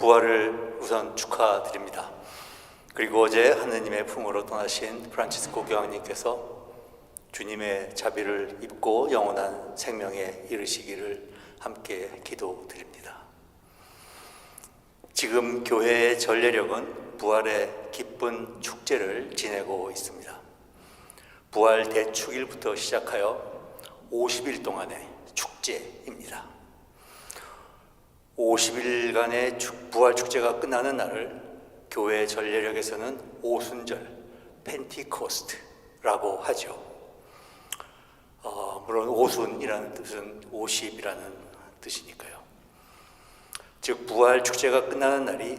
부활을 우선 축하드립니다. 그리고 어제 하느님의 품으로 떠나신 프란치스코 교황님께서 주님의 자비를 입고 영원한 생명에 이르시기를 함께 기도드립니다. 지금 교회의 전례력은 부활의 기쁜 축제를 지내고 있습니다. 부활 대축일부터 시작하여 50일 동안의 축제입니다. 50일간의 부활 축제가 끝나는 날을 교회 전례력에서는 오순절 펜티코스트라고 하죠. 어, 물론 오순이라는 뜻은 50이라는 뜻이니까요. 즉 부활 축제가 끝나는 날이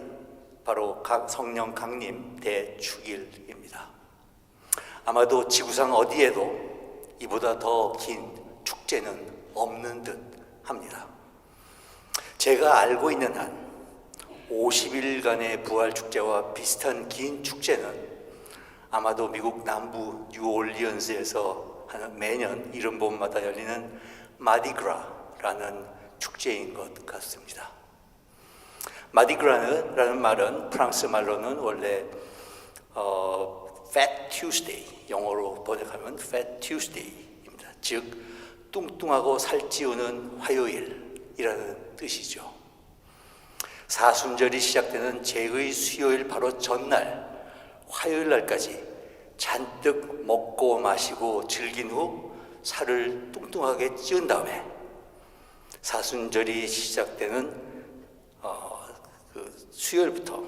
바로 각 성령 강림 대축일입니다. 아마도 지구상 어디에도 이보다 더 긴 축제는 없는 듯 합니다. 제가 알고 있는 한 50일간의 부활 축제와 비슷한 긴 축제는 아마도 미국 남부 뉴올리언스에서 매년 이른 봄마다 열리는 마디그라라는 축제인 것 같습니다. 마디그라는 말은 프랑스 말로는 원래 어, Fat Tuesday 영어로 번역하면 Fat Tuesday입니다. 즉 뚱뚱하고 살찌우는 화요일 이라는 뜻이죠. 사순절이 시작되는 제의 수요일 바로 전날 화요일 날까지 잔뜩 먹고 마시고 즐긴 후 살을 뚱뚱하게 찌운 다음에 사순절이 시작되는 어, 그 수요일부터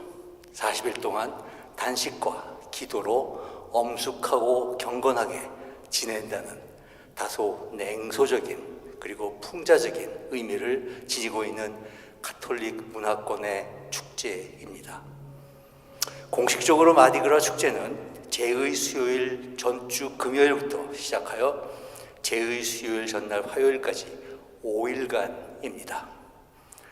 40일 동안 단식과 기도로 엄숙하고 경건하게 지낸다는 다소 냉소적인 그리고 풍자적인 의미를 지니고 있는 카톨릭 문화권의 축제입니다. 공식적으로 마디그라 축제는 제의 수요일 전주 금요일부터 시작하여 제의 수요일 전날 화요일까지 5일간입니다.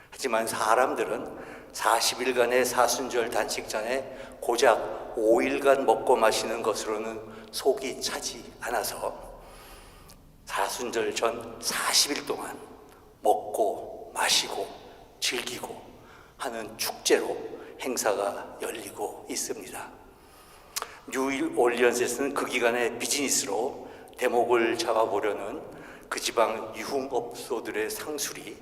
하지만 사람들은 40일간의 사순절 단식 전에 고작 5일간 먹고 마시는 것으로는 속이 차지 않아서 사순절 전 40일 동안 먹고 마시고 즐기고 하는 축제로 행사가 열리고 있습니다. 뉴올리언스에서는 그 기간에 비즈니스로 대목을 잡아보려는 그 지방 유흥업소들의 상술이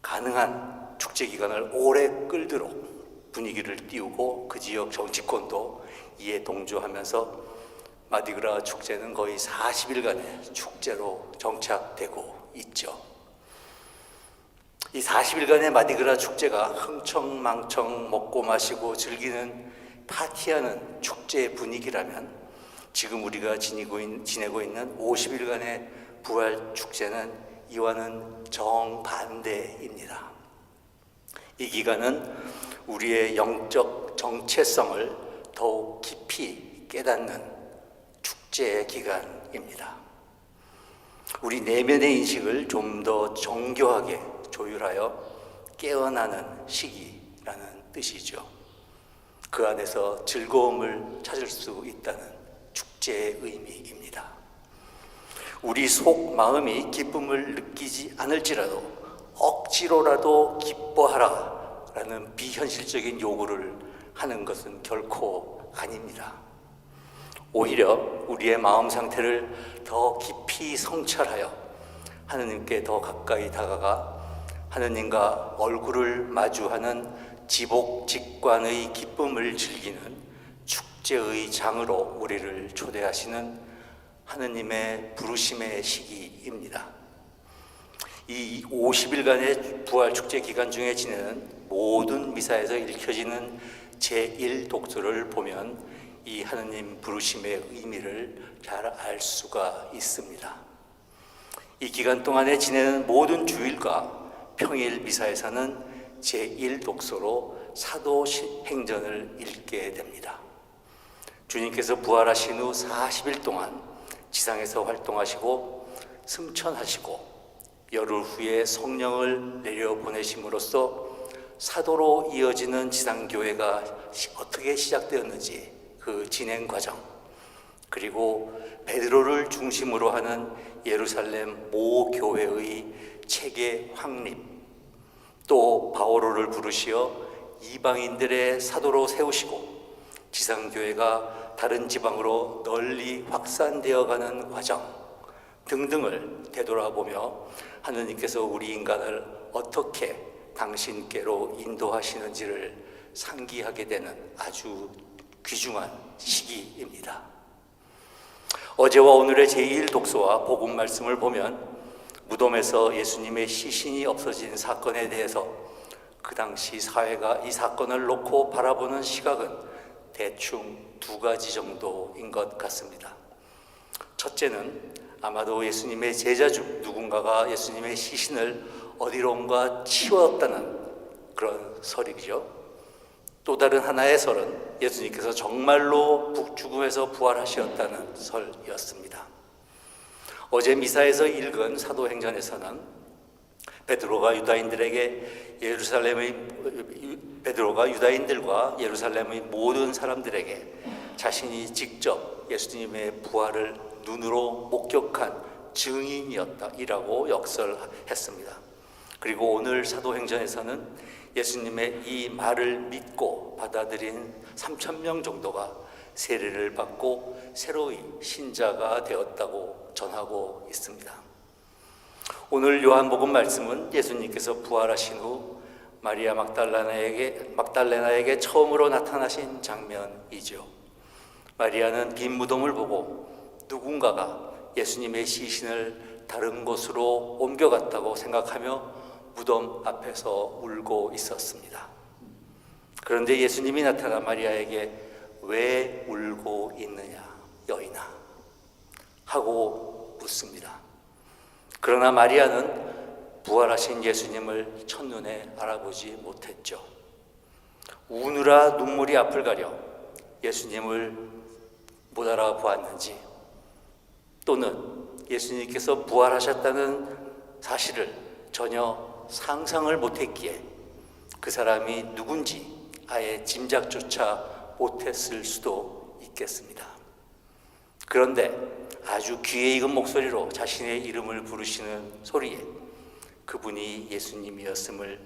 가능한 축제 기간을 오래 끌도록 분위기를 띄우고 그 지역 정치권도 이에 동조하면서 마디그라 축제는 거의 40일간의 축제로 정착되고 있죠. 이 40일간의 마디그라 축제가 흥청망청 먹고 마시고 즐기는 파티하는 축제 분위기라면 지금 우리가 지니고 있, 지내고 있는 50일간의 부활 축제는 이와는 정반대입니다. 이 기간은 우리의 영적 정체성을 더욱 깊이 깨닫는 축제의 기간입니다. 우리 내면의 인식을 좀 더 정교하게 조율하여 깨어나는 시기라는 뜻이죠. 그 안에서 즐거움을 찾을 수 있다는 축제의 의미입니다. 우리 속 마음이 기쁨을 느끼지 않을지라도 억지로라도 기뻐하라 라는 비현실적인 요구를 하는 것은 결코 아닙니다. 오히려 우리의 마음 상태를 더 깊이 성찰하여 하느님께 더 가까이 다가가 하느님과 얼굴을 마주하는 지복 직관의 기쁨을 즐기는 축제의 장으로 우리를 초대하시는 하느님의 부르심의 시기입니다. 이 50일간의 부활 축제 기간 중에 지내는 모든 미사에서 읽혀지는 제1 독서를 보면 이 하느님 부르심의 의미를 잘 알 수가 있습니다. 이 기간 동안에 지내는 모든 주일과 평일 미사에서는 제1독서로 사도 행전을 읽게 됩니다. 주님께서 부활하신 후 40일 동안 지상에서 활동하시고 승천하시고 열흘 후에 성령을 내려 보내심으로써 사도로 이어지는 지상교회가 어떻게 시작되었는지 그 진행 과정 그리고 베드로를 중심으로 하는 예루살렘 모 교회의 체계 확립 또 바오로를 부르시어 이방인들의 사도로 세우시고 지상교회가 다른 지방으로 널리 확산되어 가는 과정 등등을 되돌아보며 하느님께서 우리 인간을 어떻게 당신께로 인도하시는지를 상기하게 되는 아주 귀중한 시기입니다. 어제와 오늘의 제1 독서와 복음 말씀을 보면 무덤에서 예수님의 시신이 없어진 사건에 대해서 그 당시 사회가 이 사건을 놓고 바라보는 시각은 대충 두 가지 정도인 것 같습니다. 첫째는 아마도 예수님의 제자 중 누군가가 예수님의 시신을 어디론가 치웠다는 그런 설이죠. 또 다른 하나의 설은 예수님께서 정말로 죽음에서 부활하셨다는 설이었습니다. 어제 미사에서 읽은 사도행전에서는 베드로가 유다인들에게 예루살렘의 베드로가 유다인들과 예루살렘의 모든 사람들에게 자신이 직접 예수님의 부활을 눈으로 목격한 증인이었다 이라고 역설했습니다. 그리고 오늘 사도행전에서는 예수님의 이 말을 믿고 받아들인 3천 명 정도가 세례를 받고 새로이 신자가 되었다고 전하고 있습니다. 오늘 요한복음 말씀은 예수님께서 부활하신 후 마리아 막달라나에게 막달레나에게 처음으로 나타나신 장면이죠. 마리아는 빈 무덤을 보고 누군가가 예수님의 시신을 다른 곳으로 옮겨갔다고 생각하며 무덤 앞에서 울고 있었습니다. 그런데 예수님이 나타나 마리아에게 왜 울고 있느냐, 여인아? 하고 묻습니다. 그러나 마리아는 부활하신 예수님을 첫눈에 알아보지 못했죠. 우느라 눈물이 앞을 가려 예수님을 못 알아보았는지 또는 예수님께서 부활하셨다는 사실을 전혀 상상을 못했기에 그 사람이 누군지 아예 짐작조차 못했을 수도 있겠습니다. 그런데 아주 귀에 익은 목소리로 자신의 이름을 부르시는 소리에 그분이 예수님이었음을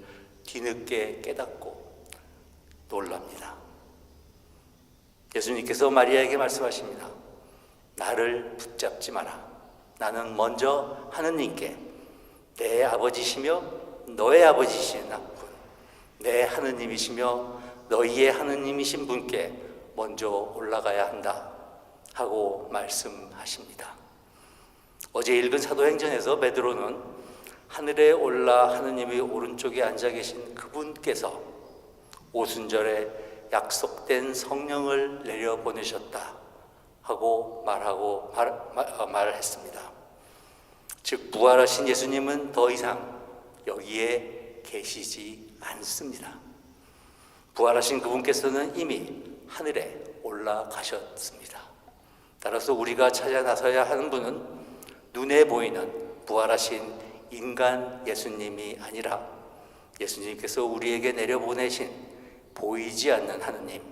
뒤늦게 깨닫고 놀랍니다. 예수님께서 마리아에게 말씀하십니다. 나를 붙잡지 마라. 나는 먼저 하느님께 내 아버지시며 너의 아버지신 분, 내 하느님이시며 너희의 하느님이신 분께 먼저 올라가야 한다 하고 말씀하십니다. 어제 읽은 사도행전에서 베드로는 하늘에 올라 하느님의 오른쪽에 앉아 계신 그분께서 오순절에 약속된 성령을 내려 보내셨다 하고 말하고 말, 말, 말을 했습니다. 즉 부활하신 예수님은 더 이상 여기에 계시지 않습니다. 부활하신 그분께서는 이미 하늘에 올라가셨습니다. 따라서 우리가 찾아 나서야 하는 분은 눈에 보이는 부활하신 인간 예수님이 아니라 예수님께서 우리에게 내려보내신 보이지 않는 하느님,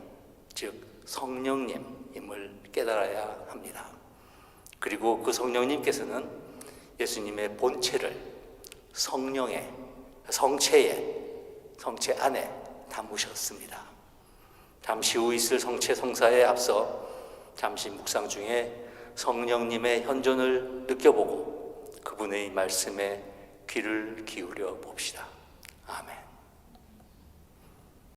즉 성령님임을 깨달아야 합니다. 그리고 그 성령님께서는 예수님의 본체를 성령의 성체에 성체 안에 담으셨습니다. 잠시 후 있을 성체 성사에 앞서 잠시 묵상 중에 성령님의 현존을 느껴보고 그분의 말씀에 귀를 기울여 봅시다.